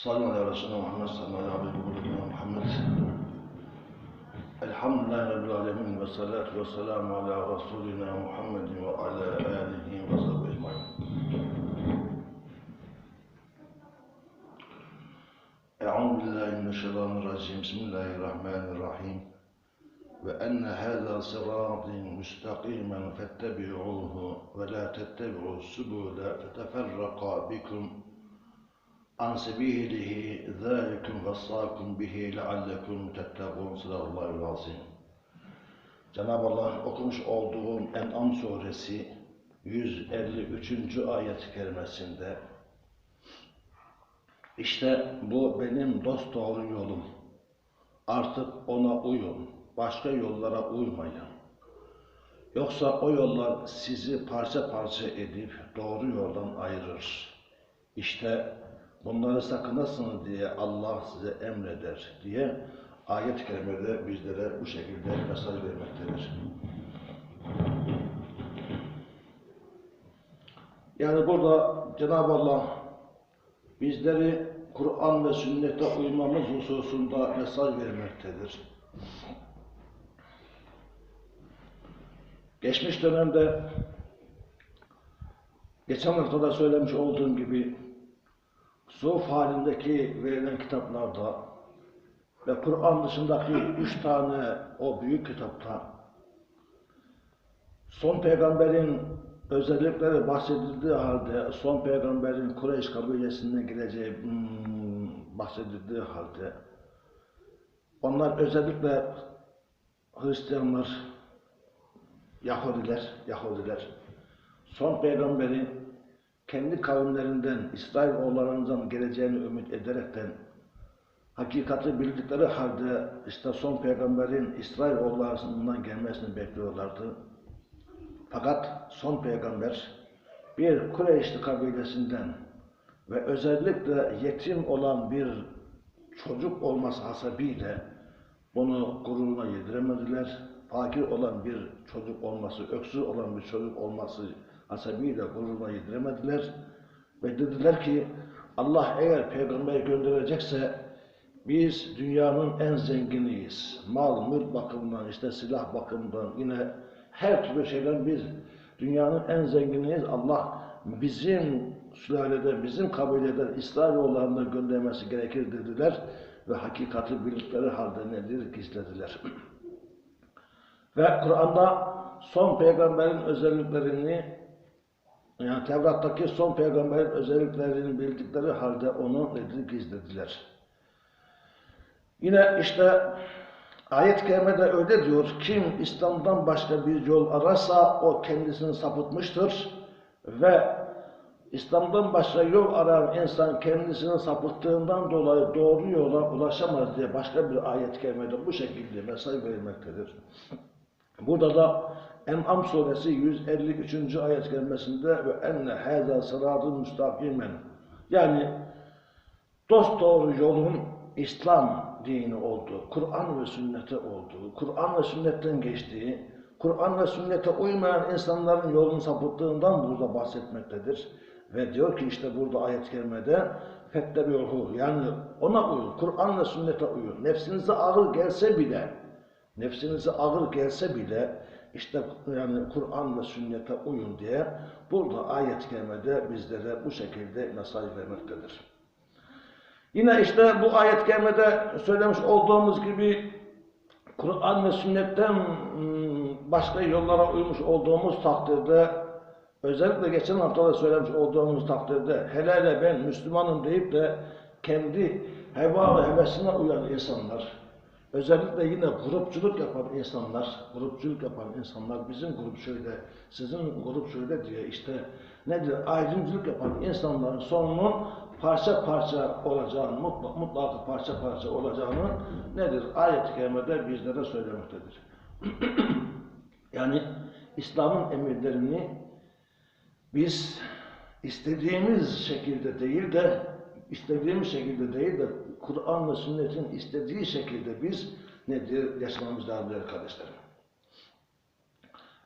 صلى على رسولنا محمد صلى الله عليه وسلم محمد الحمد لله رب العالمين والصلاة والسلام على رسولنا محمد وعلى آله وصحبه أجمعين أعوذ بالله من الشيطان الرجيم بسم الله الرحمن الرحيم وأن هذا صراطي مستقيما فاتبعوه ولا تتبعوا السبل فتفرق بكم an sebilihi zâlikum vassâkum bihi leallekum tettegûn sırallâhu azim. Cenab-ı Allah okumuş olduğum En'am suresi 153. ayet-i kerimesinde işte bu benim dost doğru yolum. Artık ona uyun. Başka yollara uymayın. Yoksa o yollar sizi parça parça edip doğru yoldan ayırır. İşte bunları sakınasınız diye Allah size emreder diye ayet-i kerimede bizlere bu şekilde mesaj vermektedir. Yani burada Cenab-ı Allah bizleri Kur'an ve sünnete uymamız hususunda mesaj vermektedir. Geçmiş dönemde geçen hafta da söylemiş olduğum gibi suf halindeki verilen kitaplarda ve Kur'an dışındaki üç tane o büyük kitapta son peygamberin özellikleri bahsedildiği halde son peygamberin Kureyş kabilesinden geleceği hmm, bahsedildiği halde onlar özellikle Hristiyanlar, Yahudiler, Yahudiler son peygamberin kendi kavimlerinden, İsrail oğullarından geleceğini ümit ederekten hakikati bildikleri halde işte son peygamberin İsrail oğullarından gelmesini bekliyorlardı. Fakat son peygamber bir Kureyşli kabilesinden ve özellikle yetim olan bir çocuk olması hasebiyle bunu gururuna yediremediler. Fakir olan bir çocuk olması, öksüz olan bir çocuk olması hasebiyle gururuna yediremediler. Ve dediler ki Allah eğer peygamber gönderecekse biz dünyanın en zenginiyiz. Mal, mülk bakımından, işte silah bakımından yine her türlü şeyden biz dünyanın en zenginiyiz. Allah bizim sülalede, bizim kabileden İsrailoğullarına göndermesi gerekir dediler ve hakikati bildikleri halde nedir gizlediler. ve Kur'an'da son peygamberin özelliklerini yani Tevrat'taki son peygamberin özelliklerini bildikleri halde onu nedir gizlediler. Yine işte Ayet-i Kerime'de öyle diyor, kim İslam'dan başka bir yol ararsa o kendisini sapıtmıştır ve İslam'dan başka yol arayan insan kendisini sapıttığından dolayı doğru yola ulaşamaz diye başka bir ayet-i kerimede bu şekilde mesaj verilmektedir. Burada da En'am suresi 153. ayet kerimesinde ve enne hâzâ sıratın müstakimen yani dost doğru yolun İslam dini olduğu, Kur'an ve sünnete olduğu, Kur'an ve sünnetten geçtiği, Kur'an ve sünnete uymayan insanların yolunu sapıttığından burada bahsetmektedir. Ve diyor ki işte burada ayet-i kerimede fettebi'uhu yani ona uyun, Kur'an ve sünnete uyun. Nefsinize ağır gelse bile, nefsinize ağır gelse bile işte yani Kur'an ve sünnete uyun diye burada ayet-i kerimede bizlere bu şekilde mesaj vermektedir. Yine işte bu ayet-i kerimede söylemiş olduğumuz gibi Kur'an ve sünnetten başka yollara uymuş olduğumuz takdirde özellikle geçen hafta da söylemiş olduğumuz takdirde hele ben Müslümanım deyip de kendi heva ve hevesine uyan insanlar özellikle yine grupçuluk yapan insanlar grupçuluk yapan insanlar bizim grup şöyle sizin grup şöyle diye işte nedir ayrımcılık yapan insanların sonunun parça parça olacağını, mutlaka, mutlaka parça parça olacağını nedir? Ayet-i Kerime'de bizlere söylemektedir. yani İslam'ın emirlerini biz istediğimiz şekilde değil de istediğimiz şekilde değil de Kur'an ve sünnetin istediği şekilde biz nedir? Yaşamamız lazım değerli kardeşlerim.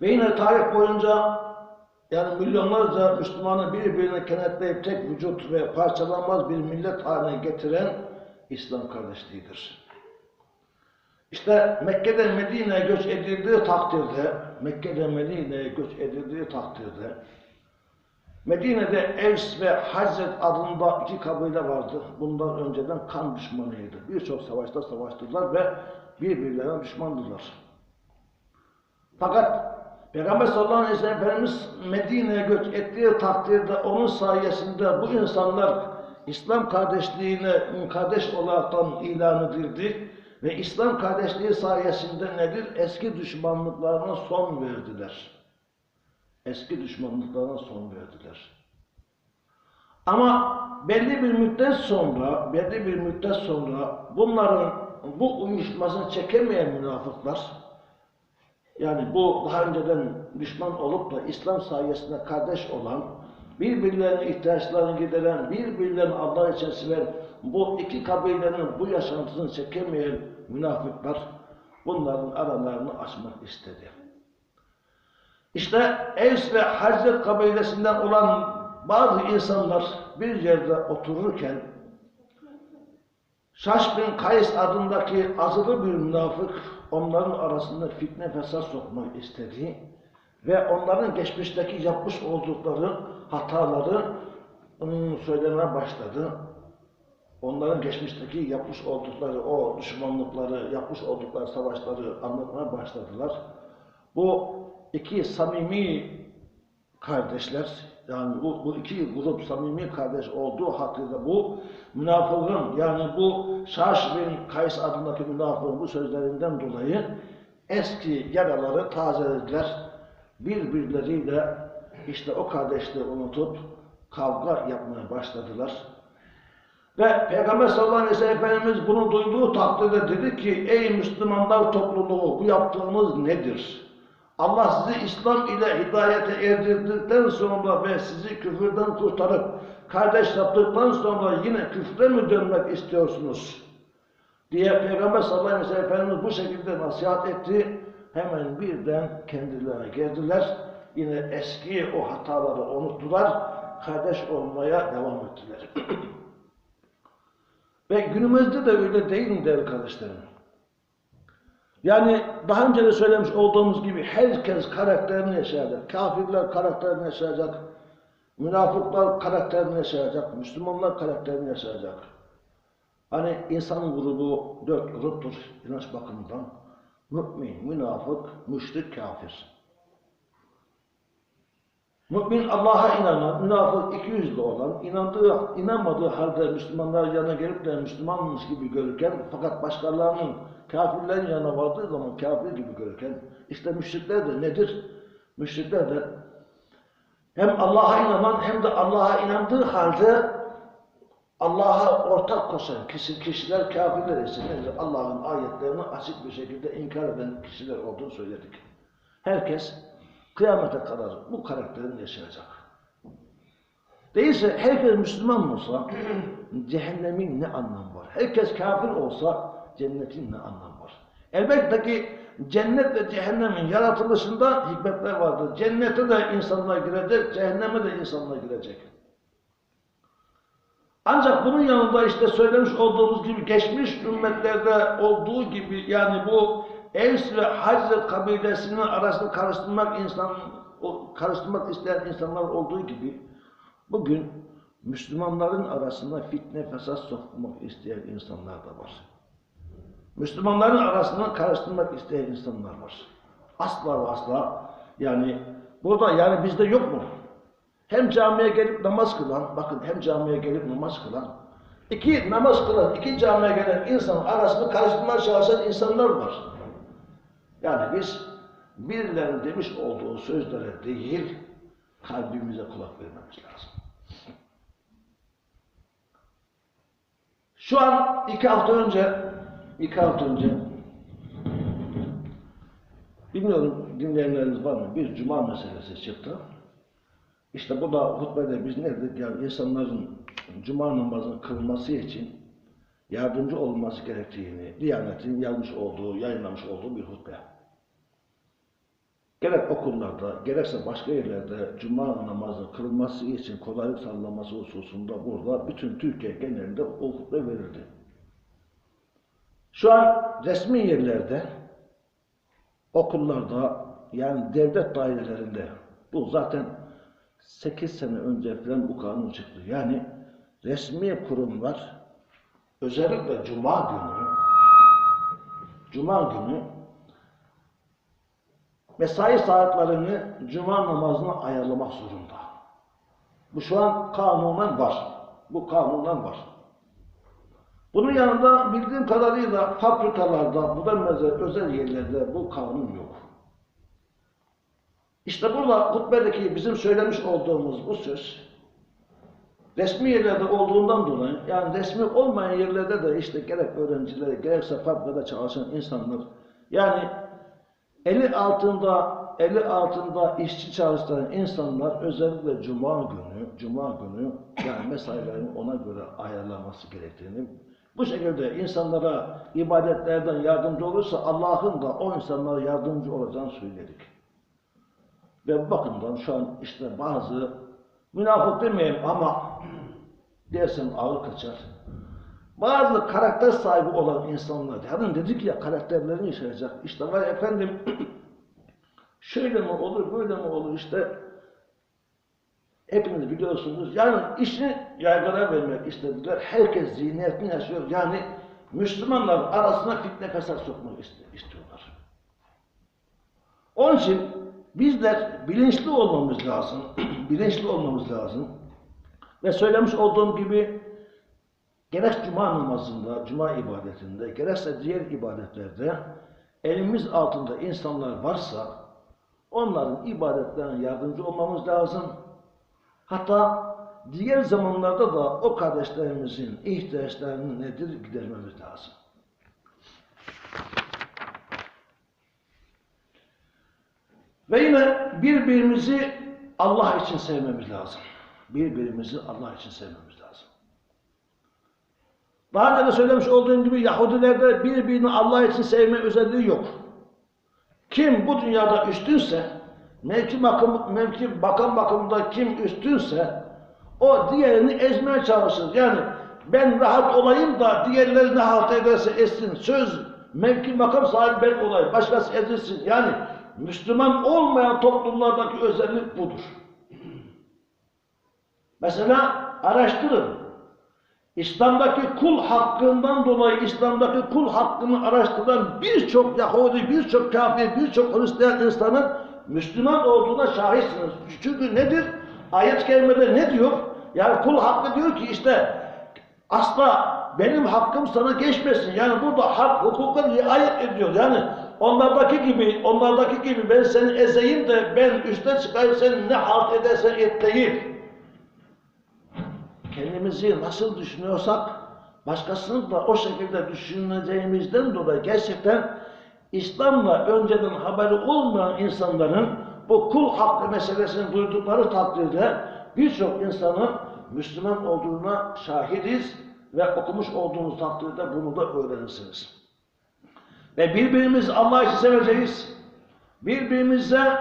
Ve yine tarih boyunca yani milyonlarca Müslümanı birbirine kenetleyip tek vücut ve parçalanmaz bir millet haline getiren İslam kardeşliğidir. İşte Mekke'den Medine'ye göç edildiği takdirde, Mekke'den Medine'ye göç edildiği takdirde, Medine'de Evs ve Hazret adında iki kabile vardı. Bundan önceden kan düşmanıydı. Birçok savaşta savaştılar ve birbirlerine düşmandılar. Fakat Peygamber sallallahu aleyhi ve sellem Efendimiz Medine'ye göç ettiği takdirde onun sayesinde bu insanlar İslam kardeşliğine kardeş olaraktan ilan edildi ve İslam kardeşliği sayesinde nedir? Eski düşmanlıklarına son verdiler. Eski düşmanlıklarına son verdiler. Ama belli bir müddet sonra, belli bir müddet sonra bunların bu uyuşmasını çekemeyen münafıklar, yani bu daha önceden düşman olup da İslam sayesinde kardeş olan, birbirlerinin ihtiyaçlarını gideren, birbirlerini Allah için seven bu iki kabilenin bu yaşantısını çekemeyen münafıklar bunların aralarını açmak istedi. İşte Evs ve Hazret kabilesinden olan bazı insanlar bir yerde otururken Şaş bin Kays adındaki azılı bir münafık onların arasında fitne fesat sokmak istedi ve onların geçmişteki yapmış oldukları hataları ım, söylemeye başladı. Onların geçmişteki yapmış oldukları o düşmanlıkları, yapmış oldukları savaşları anlatmaya başladılar. Bu iki samimi kardeşler, yani bu, bu iki grup samimi kardeş olduğu hakkında bu münafığın yani bu Şaş bin Kays adındaki münafığın bu sözlerinden dolayı eski yaraları tazelediler. Birbirleriyle işte o kardeşliği unutup kavga yapmaya başladılar. Ve Peygamber sallallahu aleyhi ve sellem Efendimiz bunu duyduğu takdirde dedi ki ey Müslümanlar topluluğu bu yaptığınız nedir? Allah sizi İslam ile hidayete erdirdikten sonra ve sizi küfürden kurtarıp kardeş yaptıktan sonra yine küfre mi dönmek istiyorsunuz? diye Peygamber sallallahu aleyhi ve sellem Efendimiz bu şekilde nasihat etti. Hemen birden kendilerine geldiler. Yine eski o hataları unuttular. Kardeş olmaya devam ettiler. Ve günümüzde de öyle değil mi değerli kardeşlerim? Yani daha önce de söylemiş olduğumuz gibi herkes karakterini yaşayacak. Kafirler karakterini yaşayacak. Münafıklar karakterini yaşayacak. Müslümanlar karakterini yaşayacak. Hani insan grubu dört gruptur inanç bakımından. Mümin, münafık, müşrik, kafir. Mümin Allah'a inanan, münafık iki yüzlü olan, inandığı, inanmadığı halde Müslümanlar yanına gelip de Müslümanmış gibi görürken fakat başkalarının kafirlerin yanına vardığı zaman kafir gibi görürken işte müşrikler de nedir? Müşrikler de hem Allah'a inanan hem de Allah'a inandığı halde Allah'a ortak koşan kişi, kişiler kafirler ise? Allah'ın ayetlerini açık bir şekilde inkar eden kişiler olduğunu söyledik. Herkes kıyamete kadar bu karakterini yaşayacak. Değilse herkes Müslüman olsa cehennemin ne anlamı var? Herkes kafir olsa cennetin ne anlamı var? Elbette ki cennet ve cehennemin yaratılışında hikmetler vardır. Cennete de insanlar girecek, cehenneme de insanlar girecek. Ancak bunun yanında işte söylemiş olduğumuz gibi geçmiş ümmetlerde olduğu gibi yani bu Evs ve Hazret kabilesinin arasını karıştırmak insan karıştırmak isteyen insanlar olduğu gibi bugün Müslümanların arasında fitne fesat sokmak isteyen insanlar da var. Müslümanların arasını karıştırmak isteyen insanlar var. Asla ve asla yani burada yani bizde yok mu? Hem camiye gelip namaz kılan, bakın hem camiye gelip namaz kılan, iki namaz kılan, iki camiye gelen insan arasını karıştırmaya çalışan insanlar var. Yani biz birilerinin demiş olduğu sözlere değil, kalbimize kulak vermemiz lazım. Şu an iki hafta önce, iki hafta önce, bilmiyorum dinleyenleriniz var mı? Bir cuma meselesi çıktı. İşte bu da hutbede biz ne dedik? Yani insanların cuma namazını kılması için yardımcı olması gerektiğini, Diyanet'in yazmış olduğu, yayınlamış olduğu bir hutbe. Gerek okullarda, gerekse başka yerlerde cuma namazı kılınması için kolaylık sağlanması hususunda burada bütün Türkiye genelinde hutbe verildi. Şu an resmi yerlerde, okullarda, yani devlet dairelerinde bu zaten 8 sene önce falan bu kanun çıktı. Yani resmi kurumlar özellikle cuma günü cuma günü mesai saatlerini cuma namazına ayarlamak zorunda. Bu şu an kanunen var. Bu kanunen var. Bunun yanında bildiğim kadarıyla fabrikalarda, bu benzeri özel yerlerde bu kanun yok. İşte burada hutbedeki bizim söylemiş olduğumuz bu söz resmi yerlerde olduğundan dolayı yani resmi olmayan yerlerde de işte gerek öğrenciler gerekse fabrikada çalışan insanlar yani eli altında eli altında işçi çalıştıran insanlar özellikle cuma günü cuma günü yani mesailerini ona göre ayarlaması gerektiğini bu şekilde insanlara ibadetlerden yardımcı olursa Allah'ın da o insanlara yardımcı olacağını söyledik. Ve bakımdan şu an işte bazı münafık demeyeyim ama dersem ağır kaçar. Bazı karakter sahibi olan insanlar, hani dedik ya karakterlerini yaşayacak. İşte var efendim şöyle mi olur, böyle mi olur işte hepiniz biliyorsunuz. Yani işini yaygara vermek istediler. Herkes zihniyetini yaşıyor. Yani Müslümanlar arasına fitne fesat sokmak istiyorlar. Onun için bizler bilinçli olmamız lazım. bilinçli olmamız lazım. Ve söylemiş olduğum gibi gerek cuma namazında, cuma ibadetinde, gerekse diğer ibadetlerde elimiz altında insanlar varsa onların ibadetlerine yardımcı olmamız lazım. Hatta diğer zamanlarda da o kardeşlerimizin ihtiyaçlarını nedir gidermemiz lazım. Ve yine birbirimizi Allah için sevmemiz lazım. Birbirimizi Allah için sevmemiz. Daha önce de söylemiş olduğum gibi Yahudilerde birbirini Allah için sevme özelliği yok. Kim bu dünyada üstünse, mevki bakım, mevki bakım bakımında kim üstünse, o diğerini ezmeye çalışır. Yani ben rahat olayım da diğerleri ne halt ederse etsin. Söz, mevki makam sahibi ben olayım. Başkası ezilsin. Yani Müslüman olmayan toplumlardaki özellik budur. Mesela araştırın. İslam'daki kul hakkından dolayı İslam'daki kul hakkını araştıran birçok Yahudi, birçok kafir, birçok Hristiyan insanın Müslüman olduğuna şahitsiniz. Çünkü nedir? Ayet-i ne diyor? Yani kul hakkı diyor ki işte asla benim hakkım sana geçmesin. Yani burada hak, hukuka riayet ediyor. Yani onlardaki gibi, onlardaki gibi ben seni ezeyim de ben üste çıkayım sen ne halt edersen et değil kendimizi nasıl düşünüyorsak başkasını da o şekilde düşüneceğimizden dolayı gerçekten İslam'la önceden haberi olmayan insanların bu kul hakkı meselesini duydukları takdirde birçok insanın Müslüman olduğuna şahidiz ve okumuş olduğumuz takdirde bunu da öğrenirsiniz. Ve birbirimizi Allah için seveceğiz. Birbirimize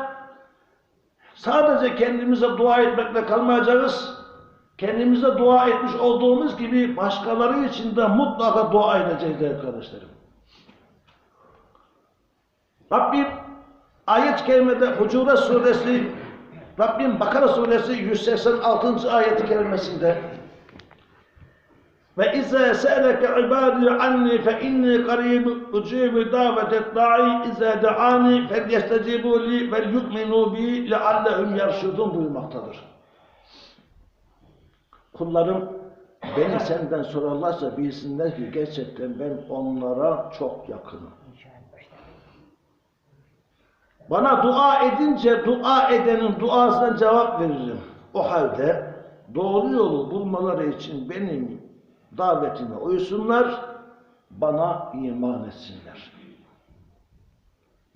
sadece kendimize dua etmekle kalmayacağız kendimize dua etmiş olduğumuz gibi başkaları için de mutlaka dua edeceğiz kardeşlerim. Rabbim ayet-i kerimede Hucurat suresi Rabbim Bakara suresi 186. ayet-i kerimesinde ve izâ se'leke ibâdî anni fe inni qarîb ucîbü dâvetet da'i izâ da'ani fel yestecibû li vel yu'minû bi leallehum yerşudun buyurmaktadır. Kullarım beni senden sorarlarsa bilsinler ki gerçekten ben onlara çok yakınım. Bana dua edince dua edenin duasına cevap veririm. O halde doğru yolu bulmaları için benim davetime uysunlar, bana iman etsinler.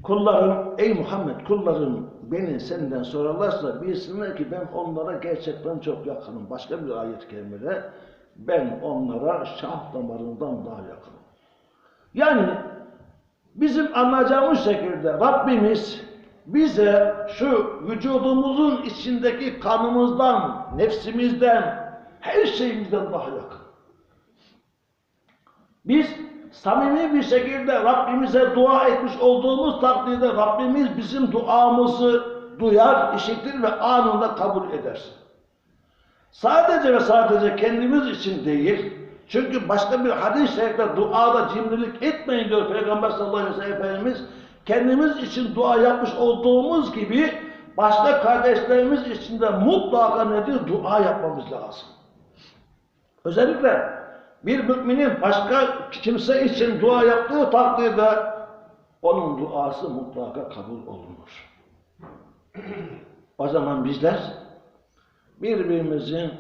Kullarım, ey Muhammed kullarım beni senden sorarlarsa bilsinler ki ben onlara gerçekten çok yakınım. Başka bir ayet kerimede ben onlara şah damarından daha yakınım. Yani bizim anlayacağımız şekilde Rabbimiz bize şu vücudumuzun içindeki kanımızdan, nefsimizden, her şeyimizden daha yakın. Biz samimi bir şekilde Rabbimize dua etmiş olduğumuz takdirde Rabbimiz bizim duamızı duyar, işitir ve anında kabul eder. Sadece ve sadece kendimiz için değil, çünkü başka bir hadis-i şerifte duada cimrilik etmeyin diyor Peygamber sallallahu aleyhi ve sellem Efendimiz. Kendimiz için dua yapmış olduğumuz gibi başka kardeşlerimiz için de mutlaka nedir? Dua yapmamız lazım. Özellikle bir müminin başka kimse için dua yaptığı takdirde onun duası mutlaka kabul olunur. O zaman bizler birbirimizin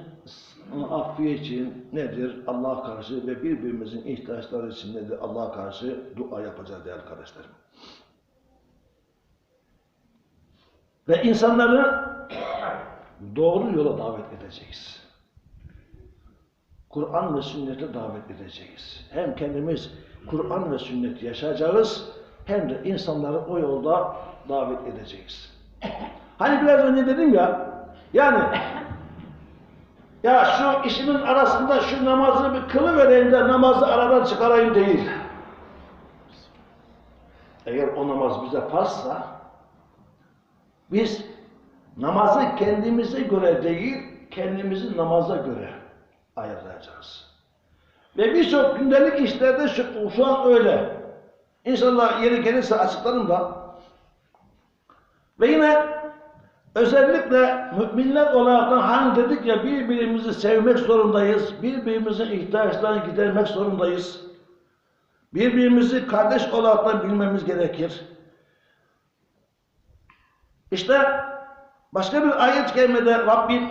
affı için nedir? Allah karşı ve birbirimizin ihtiyaçları için nedir? Allah karşı dua yapacağız değerli kardeşlerim. Ve insanları doğru yola davet edeceğiz. Kur'an ve sünnete davet edeceğiz. Hem kendimiz Kur'an ve sünneti yaşayacağız, hem de insanları o yolda davet edeceğiz. Hani biraz önce dedim ya, yani ya şu işimin arasında şu namazı bir kılıvereyim de namazı aradan çıkarayım değil. Eğer o namaz bize farsa, biz namazı kendimize göre değil, kendimizi namaza göre ayarlayacağız. Ve birçok gündelik işlerde şu, şu an öyle. İnşallah yeri gelirse açıklarım da. Ve yine özellikle müminler olarak da hani dedik ya birbirimizi sevmek zorundayız. Birbirimizin ihtiyaçlarını gidermek zorundayız. Birbirimizi kardeş olarak da bilmemiz gerekir. İşte başka bir ayet kerimede Rabbim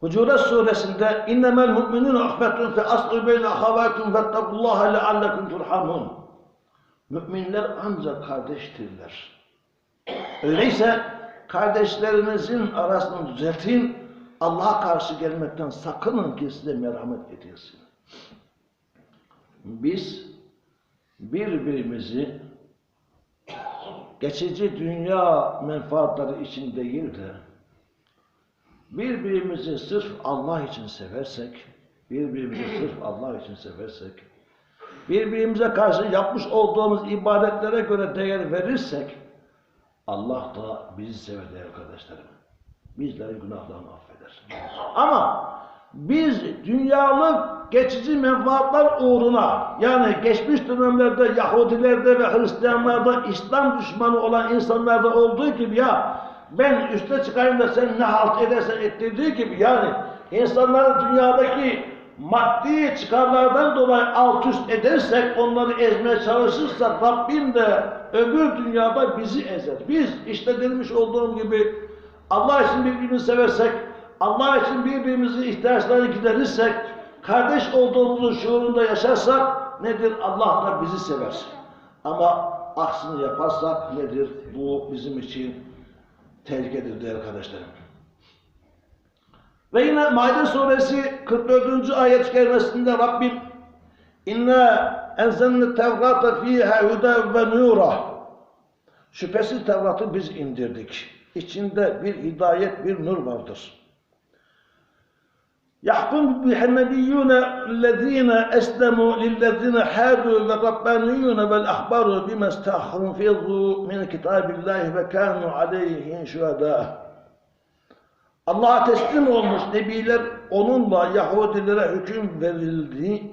Hucurat suresinde innemel mu'minun ahbetun fe aslu beyne ahavatun fettakullaha leallekum turhamun. Müminler ancak kardeştirler. Öyleyse kardeşlerinizin arasını düzeltin, Allah'a karşı gelmekten sakının ki size merhamet edilsin. Biz birbirimizi geçici dünya menfaatleri için değil de birbirimizi sırf Allah için seversek, birbirimizi sırf Allah için seversek, birbirimize karşı yapmış olduğumuz ibadetlere göre değer verirsek, Allah da bizi sever değerli kardeşlerim. Bizlerin günahlarını affeder. Ama biz dünyalık geçici menfaatler uğruna yani geçmiş dönemlerde Yahudilerde ve Hristiyanlarda İslam düşmanı olan insanlarda olduğu gibi ya ben üste çıkayım da sen ne halt edersen ettirdiği gibi yani insanları dünyadaki maddi çıkarlardan dolayı alt üst edersek, onları ezmeye çalışırsak Rabbim de öbür dünyada bizi ezer. Biz işte demiş olduğum gibi Allah için birbirimizi seversek, Allah için birbirimizin ihtiyaçlarını giderirsek, kardeş olduğumuzun şuurunda yaşarsak nedir? Allah da bizi sever. Ama aksini yaparsak nedir? Bu bizim için tehlikedir değerli kardeşlerim. Ve yine Maide suresi 44. ayet kerimesinde Rabbim İnne enzelne tevrata fiha huda ve nura Şüphesiz Tevrat'ı biz indirdik. İçinde bir hidayet, bir nur vardır. يحكم بها النبيون الذين أسلموا للذين حادوا والربانيون والأحبار بما استحفظوا من كتاب الله وكانوا عليه شهداء Allah'a teslim olmuş nebiler onunla Yahudilere hüküm verildi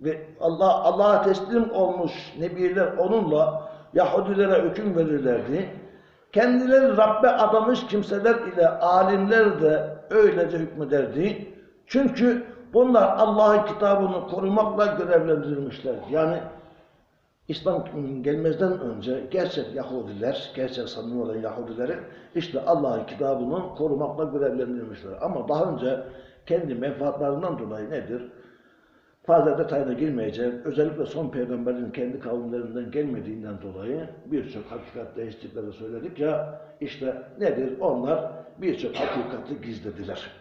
ve Allah Allah'a teslim olmuş nebiler onunla Yahudilere hüküm verirlerdi. Kendileri Rabbe adamış kimseler ile alimler de öylece hükmederdi. Çünkü bunlar Allah'ın kitabını korumakla görevlendirilmişler. Yani İslam gelmezden önce gerçek Yahudiler, gerçek samimi olan Yahudileri işte Allah'ın kitabını korumakla görevlendirilmişler. Ama daha önce kendi menfaatlerinden dolayı nedir? Fazla detayına girmeyeceğim. Özellikle son peygamberin kendi kavimlerinden gelmediğinden dolayı birçok hakikat değiştiklerini söyledik ya işte nedir? Onlar birçok hakikati gizlediler.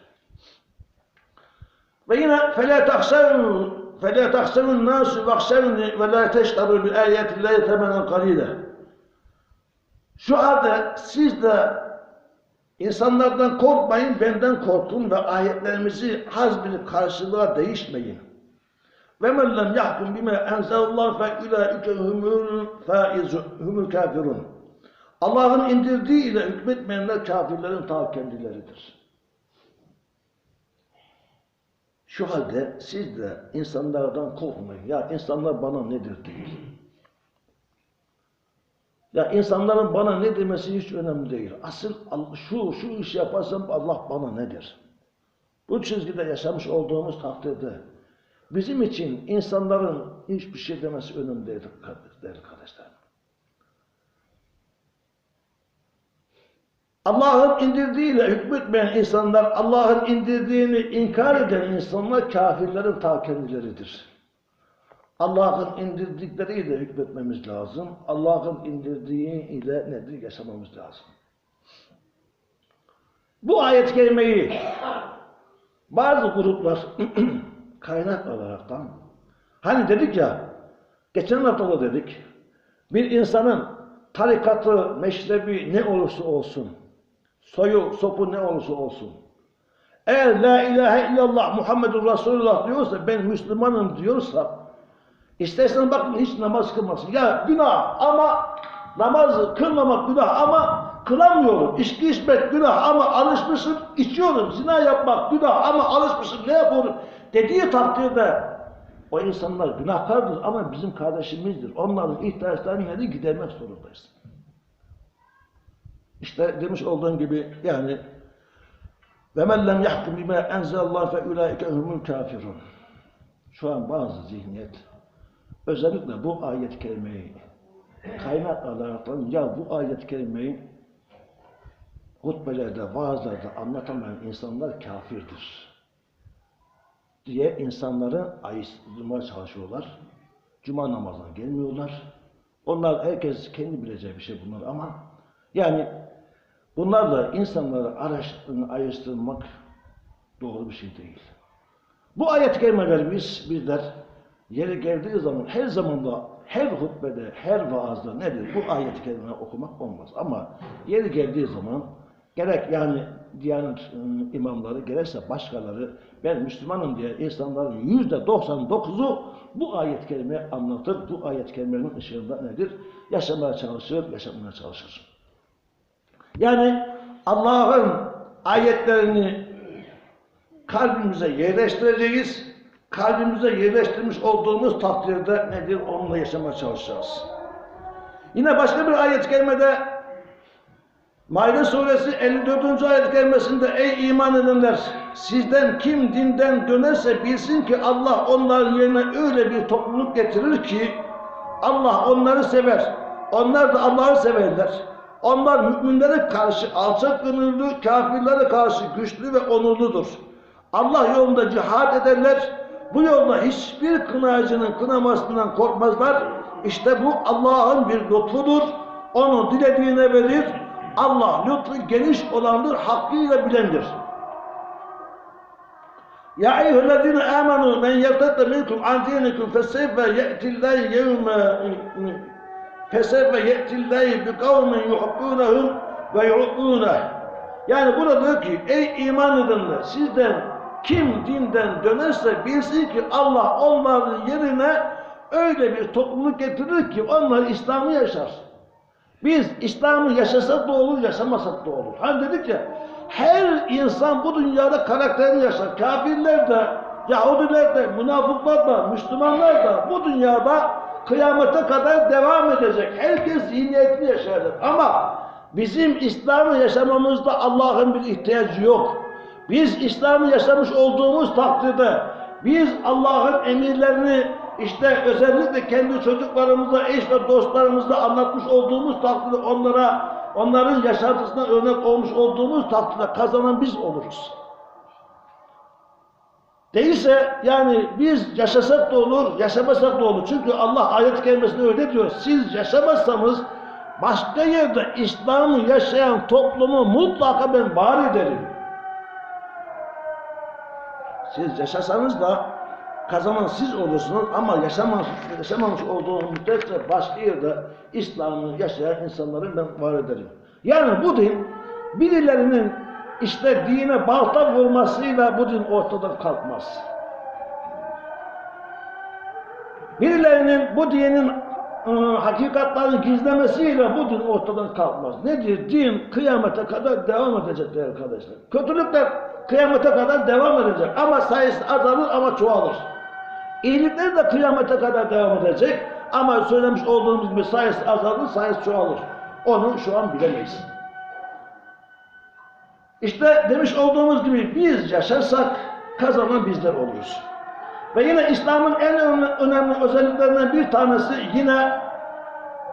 Ve yine فَلَا تَخْسَوْا فَلَا تَخْسَوُ النَّاسُ وَخْسَوْنِ وَلَا تَشْتَرُوا بِآيَاتِ اللّٰهِ ثَمَنًا قَلِيلًا Şu halde siz de insanlardan korkmayın, benden korkun ve ayetlerimizi haz bir karşılığa değişmeyin. Ve men lem yahkum bime enzelallah fe ulaike humul faizu humul kafirun. Allah'ın indirdiği ile hükmetmeyenler kafirlerin ta kendileridir. Şu halde siz de insanlardan korkmayın. Ya insanlar bana nedir değil. Ya insanların bana ne demesi hiç önemli değil. Asıl şu, şu işi yaparsam Allah bana nedir? Bu çizgide yaşamış olduğumuz takdirde bizim için insanların hiçbir şey demesi önemli değil kardeşlerim. Allah'ın indirdiğiyle hükmetmeyen insanlar, Allah'ın indirdiğini inkar eden insanlar kafirlerin ta kendileridir. Allah'ın indirdikleriyle hükmetmemiz lazım. Allah'ın indirdiği ile nedir yaşamamız lazım. Bu ayet-i kerimeyi bazı gruplar kaynak olaraktan hani dedik ya geçen hafta da dedik bir insanın tarikatı, meşrebi ne olursa olsun soyu, sopu ne olursa olsun eğer la ilahe illallah Muhammedur Resulullah diyorsa ben Müslümanım diyorsa İstersen bakın hiç namaz kılmasın. Ya günah ama namazı kılmamak günah ama kılamıyorum. İçki içmek günah ama alışmışım içiyorum. Zina yapmak günah ama alışmışım ne yapıyorum dediği takdirde o insanlar günahkardır ama bizim kardeşimizdir. Onların ihtiyaçlarını gidermek zorundayız. İşte demiş olduğum gibi yani men lem yahkum bima enzelallah fe ulaike humul kafirun. Şu an bazı zihniyet özellikle bu ayet-i kerimeyi kaynak alarak ya bu ayet-i kerimeyi hutbelerde, vaazlarda anlatamayan insanlar kafirdir diye insanları ayırmaya çalışıyorlar. Cuma namazına gelmiyorlar. Onlar herkes kendi bileceği bir şey bunlar ama yani bunlarla insanları araştırmak, ayrıştırmak doğru bir şey değil. Bu ayet-i kerimelerimiz bizler yeri geldiği zaman her zamanda, her hutbede, her vaazda nedir? Bu ayet-i kerime okumak olmaz. Ama yeri geldiği zaman gerek yani Diyanet ıı, imamları gerekse başkaları ben Müslümanım diye insanların yüzde 99'u bu ayet-i kerimeyi anlatır. Bu ayet-i kerimenin ışığında nedir? Yaşamaya çalışır, yaşamaya çalışır. Yani Allah'ın ayetlerini kalbimize yerleştireceğiz. Kalbimize yerleştirmiş olduğumuz takdirde nedir? Onunla yaşamaya çalışacağız. Yine başka bir ayet-i kerimede Maide suresi 54. ayet-i kerimesinde Ey iman edenler! Sizden kim dinden dönerse bilsin ki Allah onların yerine öyle bir topluluk getirir ki Allah onları sever. Onlar da Allah'ı severler. Onlar müminlere karşı alçak gönüllü, kafirlere karşı güçlü ve onurludur. Allah yolunda cihat ederler. Bu yolda hiçbir kınayıcının kınamasından korkmazlar. İşte bu Allah'ın bir lütfudur. Onu dilediğine verir. Allah lütfu geniş olandır, hakkıyla bilendir. Ya eyyühellezine amenu men yertedde minkum an dinikum fesevfe ye'tillahi yevme fesevfe ye'tillahi bi kavmin yuhibbunahum ve yuhibbunah. Yani burada diyor ki ey iman edenler sizden kim dinden dönerse bilsin ki Allah onların yerine öyle bir topluluk getirir ki onlar İslam'ı yaşar. Biz İslam'ı yaşasak da olur, yaşamasak da olur. Hani dedik ya, her insan bu dünyada karakterini yaşar. Kafirler de, Yahudiler de, münafıklar da, Müslümanlar da bu dünyada kıyamete kadar devam edecek. Herkes zihniyetini yaşayacak. Ama bizim İslam'ı yaşamamızda Allah'ın bir ihtiyacı yok. Biz İslam'ı yaşamış olduğumuz takdirde biz Allah'ın emirlerini işte özellikle kendi çocuklarımıza, eş ve dostlarımızla anlatmış olduğumuz takdirde onlara, onların yaşantısına örnek olmuş olduğumuz takdirde kazanan biz oluruz. Değilse yani biz yaşasak da olur, yaşamasak da olur. Çünkü Allah ayet-i kerimesinde öyle diyor. Siz yaşamazsanız başka yerde İslam'ı yaşayan toplumu mutlaka ben var ederim. Siz yaşasanız da kazanan siz olursunuz ama yaşamamış, yaşamamış olduğunuz müddetçe başka yerde İslam'ı yaşayan insanları ben var ederim. Yani bu din birilerinin işte dine balta vurmasıyla bu din ortadan kalkmaz. Birilerinin bu dinin ıı, hakikatlerini gizlemesiyle bu din ortadan kalkmaz. Nedir? Din kıyamete kadar devam edecek değerli arkadaşlar. Kötülükler kıyamete kadar devam edecek ama sayısı azalır ama çoğalır. İyilikler de kıyamete kadar devam edecek ama söylemiş olduğumuz gibi sayısı azalır, sayısı çoğalır. Onu şu an bilemeyiz. İşte demiş olduğumuz gibi biz yaşarsak kazanan bizler oluruz. Ve yine İslam'ın en önemli, önemli özelliklerinden bir tanesi yine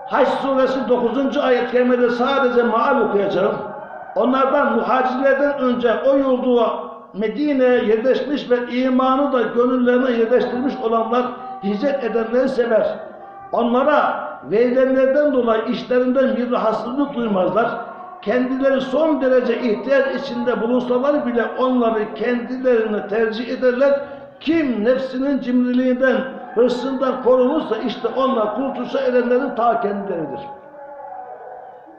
Haç suresi 9. ayet kerimede sadece maal okuyacağım. Onlardan muhacirlerden önce o yurdu Medine'ye yerleşmiş ve imanı da gönüllerine yerleştirmiş olanlar hicret edenleri sever. Onlara verilenlerden dolayı işlerinden bir rahatsızlık duymazlar. Kendileri son derece ihtiyaç içinde bulunsalar bile onları kendilerine tercih ederler. Kim nefsinin cimriliğinden, hırsından korunursa işte onlar kurtuluşa erenlerin ta kendileridir.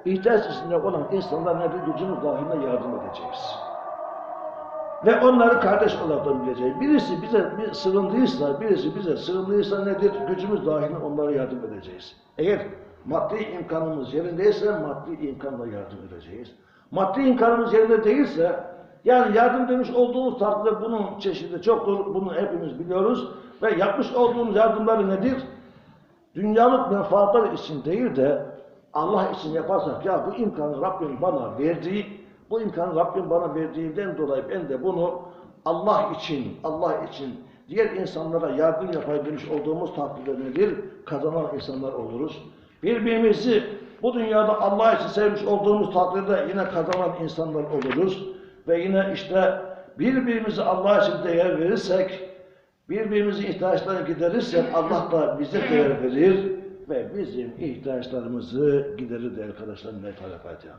İhtiyaç içinde olan insanlar nedir? Gücümüz dahilinde yardım edeceğiz. Ve onları kardeş olarak bileceğiz. Birisi bize bir sığındıysa, birisi bize sığındıysa nedir? Gücümüz dahilinde onlara yardım edeceğiz. Eğer maddi imkanımız yerindeyse maddi imkanla yardım edeceğiz. Maddi imkanımız yerinde değilse, yani yardım demiş olduğumuz takdirde bunun çeşidi çoktur, bunu hepimiz biliyoruz. Ve yapmış olduğumuz yardımları nedir? Dünyalık menfaatler için değil de Allah için yaparsak ya bu imkanı Rabbim bana verdiği, bu imkanı Rabbim bana verdiğinden dolayı ben de bunu Allah için, Allah için diğer insanlara yardım yapayım demiş olduğumuz takdirde nedir? Kazanan insanlar oluruz. Birbirimizi bu dünyada Allah için sevmiş olduğumuz takdirde yine kazanan insanlar oluruz. Ve yine işte birbirimizi Allah için değer verirsek, birbirimizin ihtiyaçlarını giderirsek Allah da bize değer verir ve bizim ihtiyaçlarımızı giderir de arkadaşlar. Ne Fatiha.